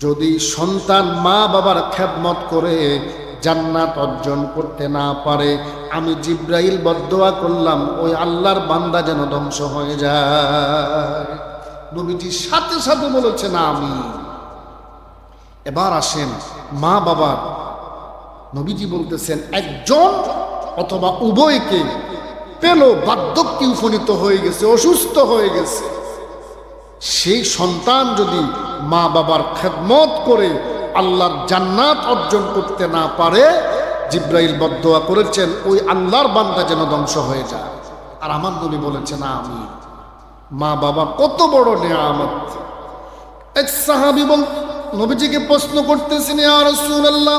যদি সন্তান মা বাবার খেদমত করে জান্নাত অর্জন করতে না পারে, আমি জিব্রাইল বদোয়া করলাম, ওই আল্লাহর বান্দা যেন ধ্বংস হয়ে যায়। নবীজি সাথে সাথে বলেছে না আমি এবার আসেন মা বাবার নবীজি বলতেছেন, একজন অথবা উভয়কে পেল, বার্ধক্যে উপনীত হয়ে গেছে, অসুস্থ হয়ে গেছে। সেই সন্তান যদি মা বাবার খেদমত করে আল্লাহর জান্নাত অর্জন করতে না পারে, জিব্রাইল বদোয়া করেছেন, ওই আল্লাহর বান্দা যেন ধ্বংস হয়ে যায়। আর আমার নবী বলেছেন আমি মা বাবা কত বড় নেয়ামত। এক সাহাবি বল, নবীজিকে প্রশ্ন করতেছেন, ইয়া রাসূলুল্লাহ,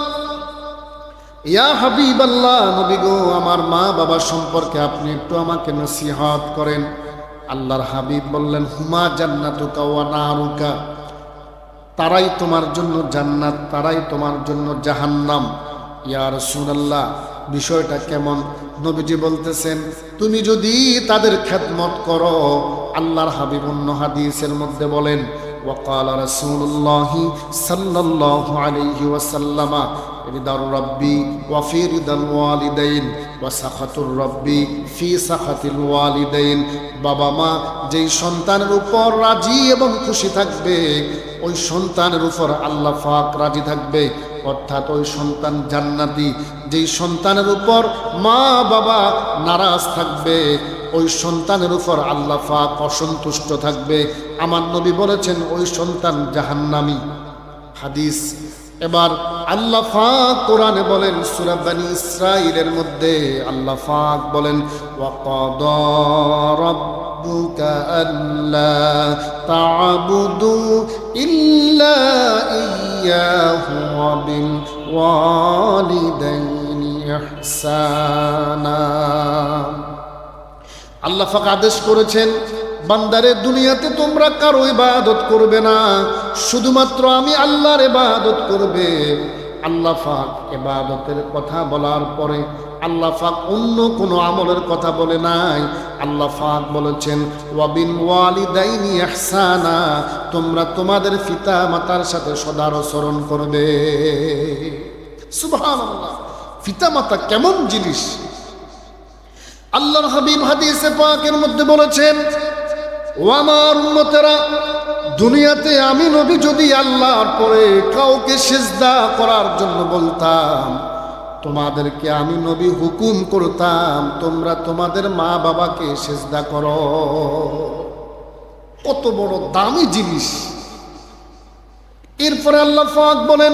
ইয়া হাবিব আল্লাহ নবী গো, আমার মা বাবা সম্পর্কে আপনি একটু আমাকে নসিহত করেন। আল্লাহর হাবিব বললেন, হুমা জান্নাতুকা ওয়া নারুকা। তারাই তোমার জন্য জান্নাত, তারাই তোমার জন্য জাহান্নাম। ইয়ার সুনাল্লাহ বিষয়টা কেমন? নবীজি বলতেছেন, তুমি যদি তাদের খেদমত করো, আল্লাহর হাবিব অন্য হাদিসের মধ্যে বলেন ওয়াকাল রাসূলুল্লাহ সাল্লাল্লাহু আলাইহি ওয়াসাল্লামা রিদার রব্বি ওয়াফি রিদাল ওয়ালিদাইন ওয়া সাখাতুর রব্বি ফি সাখাতিল ওয়ালিদাইন। বাবা মা, যেই সন্তানের উপর রাজি এবং খুশি থাকবে, ওই সন্তানের উপর আল্লাহ ফাক রাজি থাকবে। অর্থাৎ ওই সন্তান জান্নাতি। যেই সন্তানের উপর মা, বাবা নারাজ থাকবে, ওই সন্তানের উপর আল্লাহ ফাক অসন্তুষ্ট থাকবে। আমার নবী বলেছেন, ওই সন্তান জাহান্নামি। হাদিস। এবার আল্লাহ ফাক কোরআনে বলেন, সূরা বনি ইসরাইলের মধ্যে আল্লাহ ফাক বলেন, ওয়াকাদা আল্লা তা'বুদু ইয়্যাহু ওয়া বিল ওয়ালিদাইনি ইহসানা। আল্লাহ ফাক আদেশ করেছেন, বান্দারে, দুনিয়াতে তোমরা কারও ইবাদত করবে না। শুধুমাত্র আমি আল্লাহর ইবাদত করবে। আল্লাহ ফাক ইবাদতের কথা বলার পরে আল্লাহ ফাক অন্য কোনো আমলের কথা বলে নাই। আল্লাহ ফাক বলেছেন ওয়াবিন ওয়ালিদাইনি ইহসানা তোমরা তোমাদের পিতা মাতার সাথে সদাচরণ করবে। সুবহানাল্লাহ। পিতা মাতা কেমন জিনিস? আল্লাহর হাবিব হাদিসে পাকের মধ্যে বলেছেন ও দুনিয়াতে আমি নবী যদি আল্লাহর পরে কাউকে সেজদা করার জন্য বলতাম, তোমাদেরকে আমি নবী হুকুম করতাম, তোমরা তোমাদের মা বাবাকে সেজদা করো। কত বড় দামি জিনিস। এরপরে আল্লাহ ফাঁক বলেন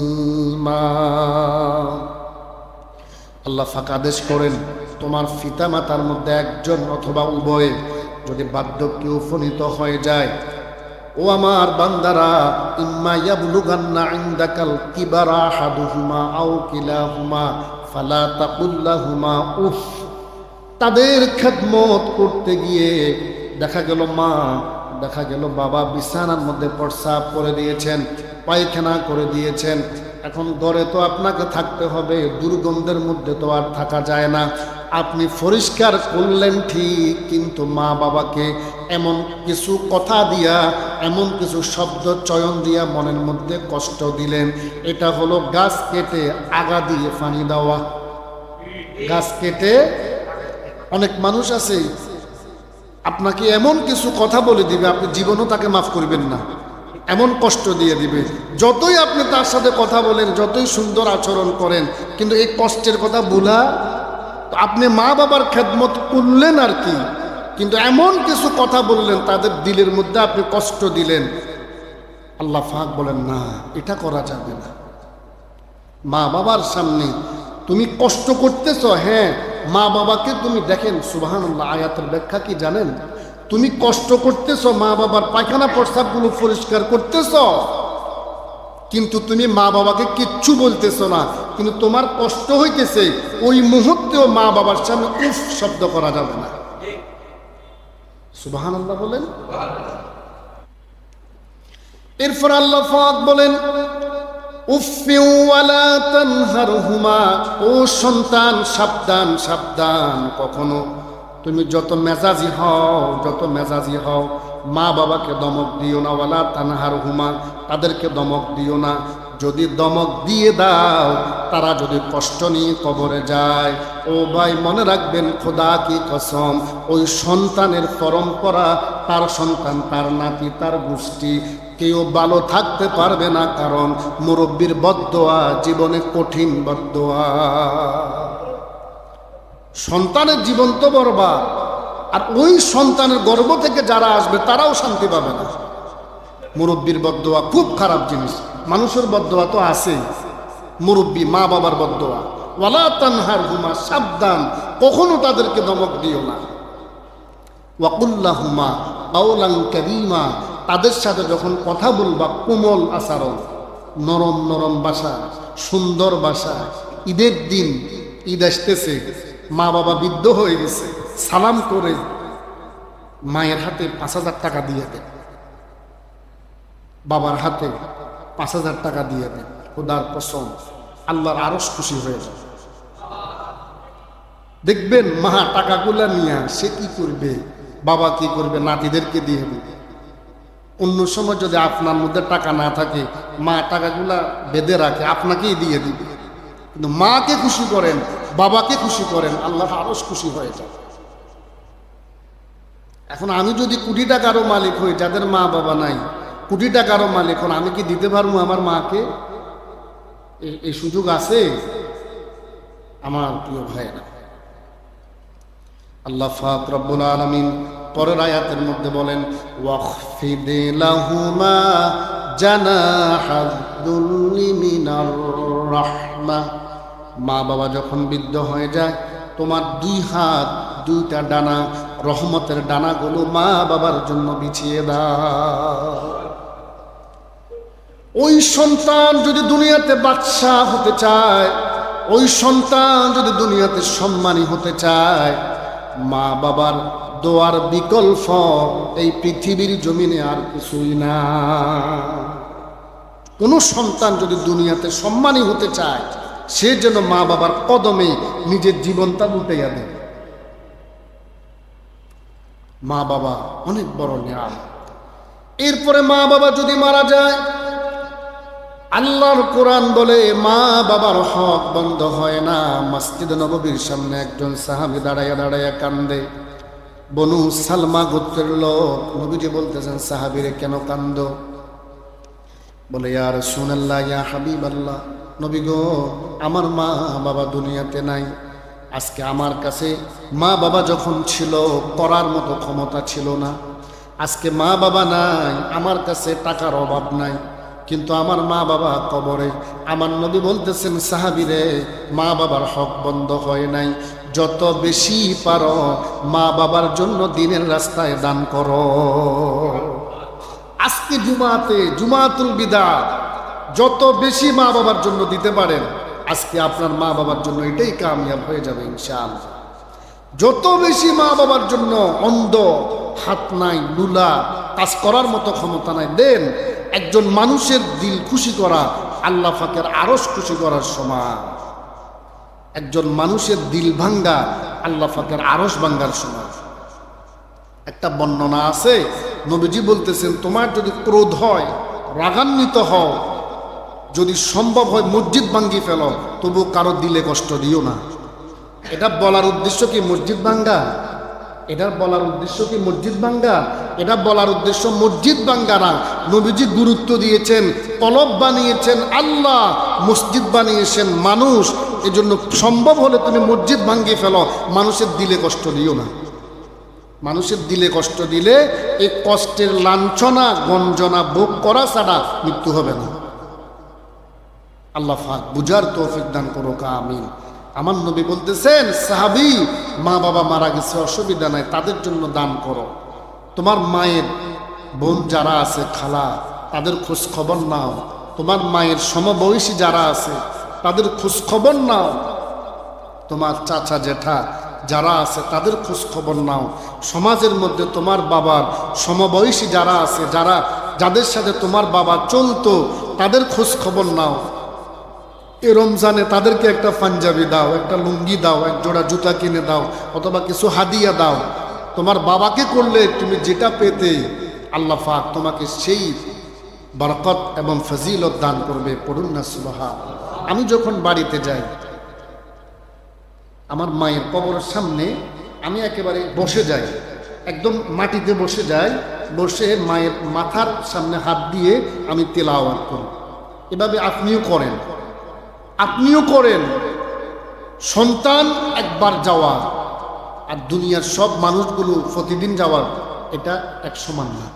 আল্লাহ ফাঁক আদেশ করেন, তোমার পিতা মাতার মধ্যে একজন অথবা উভয়ে যদি বার্ধক্যে উপনীত হয়ে যায়, ও আমার বান্দারা, ইম্মা ইয়াবলুগান্না ইনদাকাল কিবারা হাদুহুমা আও কিলাহুমা ফালা তাকুল্লাহুমা উফ। তাদের খেদমত করতে গিয়ে দেখা গেল মা, দেখা গেল বাবা বিছানার মধ্যে প্রস্রাব করে দিয়েছেন, পায়খানা করে দিয়েছেন এখন ঘরে তো আপনাকে থাকতে হবে, দুর্গন্ধের মধ্যে তো আর থাকা যায় না। আপনি পরিষ্কার করলেন ঠিক, কিন্তু মা বাবাকে এমন কিছু কথা দিয়া, এমন কিছু শব্দ চয়ন দিয়া মনের মধ্যে কষ্ট দিলেন। এটা হলো গাছ কেটে আগা দিয়ে পানি দেওয়া। গাছ কেটে অনেক মানুষ আছে, আপনাকে এমন কিছু কথা বলে দিবে, আপনি জীবনও তাকে মাফ করবেন না। এমন কষ্ট দিয়ে দিবে। যতই আপনি তার সাথে কথা বলেন, যতই সুন্দর আচরণ করেন, কিন্তু এই কষ্টের কথা ভুলা। আপনি মা বাবার খেদমত করলেন আর কি, কিন্তু এমন কিছু কথা বললেন, তাদের দিলের মধ্যে আপনি কষ্ট দিলেন। আল্লাহ ফাঁক বলেন, না, এটা করা যাবে না। মা বাবার সামনে তুমি কষ্ট করতেছ হ্যাঁ মা বাবাকে তুমি দেখেন সুবাহান আয়াতের ব্যাখ্যা কি জানেন? তুমি কষ্ট করতেছ মা বাবার পায়খানা প্রস্তাবগুলো পরিষ্কার করতেছ। কিন্তু তুমি মা বাবাকে কিচ্ছু বলতেছো না। কিন্তু তোমার কষ্ট হইতেছে, ওই মুহূর্তেও মা বাবার সামনে উফ শব্দ করা যাবে না। সুবাহান আল্লাহ বলেন। এরপর আল্লাহ ফাক বলেন ও সন্তান, সাবধান সাবধান, কখনো তুমি যত মেজাজি হও, যত মেজাজি হও, মা বাবাকে দমক দিও না, ওয়ালা তানহার হুমা, তাদেরকে দমক দিও না। যদি দমক দিয়ে দাও, তারা যদি কষ্ট নিয়ে কবরে যায়। ও ভাই, মনে রাখবেন, খোদা কি কসম, ওই সন্তানের পরম্পরা, তার সন্তান, তার নাতি, তার গোষ্ঠী, কেউ ভালো থাকতে পারবে না, কারণ মুরব্বীর বদোয়া জীবনে কঠিন বদোয়া। সন্তানের জীবন তো বরবাদ। আর ওই সন্তানের গর্ভ থেকে যারা আসবে, তারাও শান্তি পাবে না। মুরব্বীর বদোয়া খুব খারাপ জিনিস। মানুষের বদোয়া তো আছে মুরব্বী, মা বাবার বদোয়া ওয়ালা তানহার হুমা সাবধান কখনো তাদেরকে দমক দিও না। ওয়াকুল্লা হুমা আউলাং কারিমা, তাদের সাথে যখন কথা বলবা, কোমল আচরণ। নরম নরম বাসা, সুন্দর বাসা। ঈদের দিন, ঈদ আসতেছে। মা বাবা বৃদ্ধ হয়ে গেছে, সালাম করে মায়ের হাতে পাঁচ হাজার টাকা দিয়ে দেন বাবার হাতে পাঁচ হাজার টাকা দিয়ে দেন খোদার কসম, আল্লাহর আরস খুশি হয়ে যাবে দেখবেন মা টাকাগুলা নিয়ে সে কি করবে? বাবা কি করবে? নাতিদেরকে দিয়ে দেবে। অন্য সময় যদি আপনার মধ্যে টাকা না থাকে, মা টাকাগুলা বেঁধে রাখে, আপনাকেই দিয়ে দিবে। কিন্তু মাকে খুশি করেন, বাবাকে খুশি করেন আল্লাহ আরও খুশি হয়ে যায়। এখন আমি যদি কোটি টাকারও মালিক হই, যাদের মা বাবা নাই, কোটি টাকারও মালিক হন আমি কি দিতে পারব আমার মাকে? এই সুযোগ আছে? আমার প্রিয় ভাইয়েরা। আল্লাহ ফাক রব্বুল আলামিন পরের আয়াতের মধ্যে বলেন, ওয়াখফিদ লাহুমা মিনার রাহমা। মা বাবা যখন বৃদ্ধ হয়ে যায়, তোমার দুই হাত, দুইটা ডানা, রহমতের ডানাগুলো মা বাবার জন্য বিছিয়ে দাও। ওই সন্তান যদি দুনিয়াতে বাদশাহ হতে চায়, ওই সন্তান যদি দুনিয়াতে সম্মানী হতে চায় মা বাবার দোয়ার বিকল্প এই পৃথিবীর জমিনে আর কিছুই না। কোনো সন্তান যদি দুনিয়াতে সম্মানী হতে চায় সে যেন মা বাবার কদমে নিজের জীবনটা লুটাইয়া দেয়। মা বাবা অনেক বড় নিয়াম। এরপরে মা বাবা যদি মারা যায়, আল্লাহর কোরআন বলে মা বাবার হক বন্ধ হয় না। মসজিদ নববীর সামনে একজন সাহাবি দাঁড়াইয়া দাঁড়াইয়া কান্দে। বনু সালমা গোত্রের লোক নবীজি বলতেছেন, সাহাবিরে কেন কান্দ? বলে ইয়ার সুনাল্লাহ ইয়া হাবিব আল্লাহ নবী গো, আমার মা বাবা দুনিয়াতে নাই। আজকে আমার কাছে মা বাবা যখন ছিল করার মতো ক্ষমতা ছিল না। আজকে মা বাবা নাই, আমার কাছে টাকার অভাব নাই। কিন্তু আমার মা বাবা কবরে, আমার নবী বলতেছেন, সাহাবিরে, মা বাবার হক বন্ধ হয় নাই। যত বেশি পারো, মা বাবার জন্য দিনের রাস্তায় দান করো। আজকে জুমাতে, জুমাতুল বিদা যত বেশি মা বাবার জন্য দিতে পারেন, আজকে আপনার মা বাবার জন্য এটাই কামিয়াব হয়ে যাবে ইনশাল যত বেশি মা বাবার জন্য অন্ধ, হাত নাই, লুলা, কাজ করার মতো ক্ষমতা নাই, দেন একজন মানুষের দিল খুশি করা, আল্লাহ ফাকের আরস খুশি করার সমান একজন মানুষের দিল ভাঙ্গা, আল্লাহ ফাকের আরস ভাঙ্গার সমান একটা বর্ণনা আছে, নবীজি বলতেছেন, তোমার যদি ক্রোধ হয়, রাগান্বিত হও যদি সম্ভব হয় মসজিদ ভাঙ্গি ফেলো তবু কারও দিলে কষ্ট দিও না। এটা বলার উদ্দেশ্য কি মসজিদ ভাঙ্গা? এটা বলার উদ্দেশ্য কি মসজিদ ভাঙ্গা? এটা বলার উদ্দেশ্য মসজিদ ভাঙ্গা না। নবীজি গুরুত্ব দিয়েছেন, কলব বানিয়েছেন আল্লাহ, মসজিদ বানিয়েছেন মানুষ। এজন্য সম্ভব হলে তুমি মসজিদ ভাঙ্গি ফেলো। মানুষের দিলে কষ্ট দিও না। মানুষের দিলে কষ্ট দিলে এই কষ্টের লাঞ্ছনা, গঞ্জনা ভোগ করা ছাড়া মৃত্যু হবে না। আল্লাহ ফাক বুঝার তৌফিক দান করো আমিন। আমার নবী বলতেছেন, সাহাবি, মা বাবা মারা গেছে, অসুবিধা নাই, তাদের জন্য দান করো। তোমার মায়ের বোন যারা আছে, খালা, তাদের খোঁজ খবর নাও। তোমার মায়ের সমবয়সী যারা আছে, তাদের খোঁজ খবর নাও। তোমার চাচা জেঠা যারা আছে, তাদের খোঁজ খবর নাও। সমাজের মধ্যে তোমার বাবার সমবয়সী যারা আছে, যারা, যাদের সাথে তোমার বাবা চলতো, তাদের খোঁজ খবর নাও। এ রমজানে তাদেরকে একটা পাঞ্জাবি দাও, একটা লুঙ্গি দাও, এক জোড়া জুতা কিনে দাও, অথবা কিছু হাদিয়া দাও। তোমার বাবাকে করলে তুমি যেটা পেতে, আল্লাহ পাক তোমাকে সেই বরকত এবং ফজিলত দান করবে, পড়ুন না সুবাহা আমি যখন বাড়িতে যাই, আমার মায়ের কবরের সামনে আমি একেবারে বসে যাই, একদম মাটিতে বসে যাই, বসে মায়ের মাথার সামনে হাত দিয়ে আমি তেলাওয়াত করি। এভাবে আপনিও করেন। আপনিও করেন। সন্তান একবার যাওয়া আর দুনিয়ার সব মানুষগুলো প্রতিদিন যাওয়ার, এটা এক সমান না।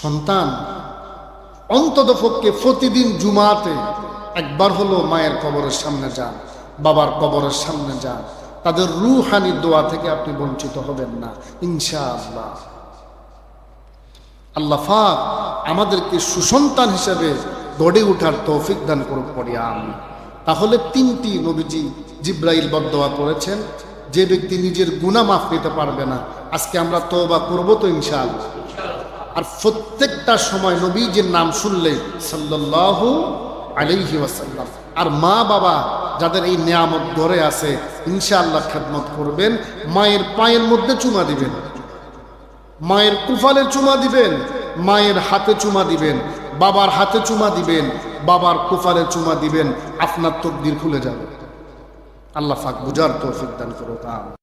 সন্তান অন্ততপক্ষে প্রতিদিন জুমাতে একবার হলো মায়ের কবরের সামনে যান, বাবার কবরের সামনে যান। তাদের রুহানি দোয়া থেকে আপনি বঞ্চিত হবেন না, ইনশাআল্লাহ। আল্লাহ ফাক আমাদেরকে সুসন্তান হিসেবে গড়ে ওঠার তৌফিক দান করুক পড়ি আমি তাহলে তিনটি নবীজি জিব্রাইল বদোয়া করেছেন। যে ব্যক্তি নিজের গুণা মাফ নিতে পারবে না, আজকে আমরা তওবা করব তো ইনশাআল্লাহ। আর প্রত্যেকটা সময় নবীজির নাম শুনলে সাল্লাল্লাহু আলাইহি ওয়াসাল্লাম। আর মা বাবা যাদের এই নিয়ামত ধরে আছে, ইনশাআল্লাহ খেদমত করবেন। মায়ের পায়ের মধ্যে চুমা দিবেন। মায়ের কুফালে চুমা দিবেন। মায়ের হাতে চুমা দিবেন। বাবার হাতে চুমা দিবেন, বাবার কুফারে চুমা দিবেন, আপনার তকদির খুলে যাবে। আল্লাহ ফাক বুঝার তো করো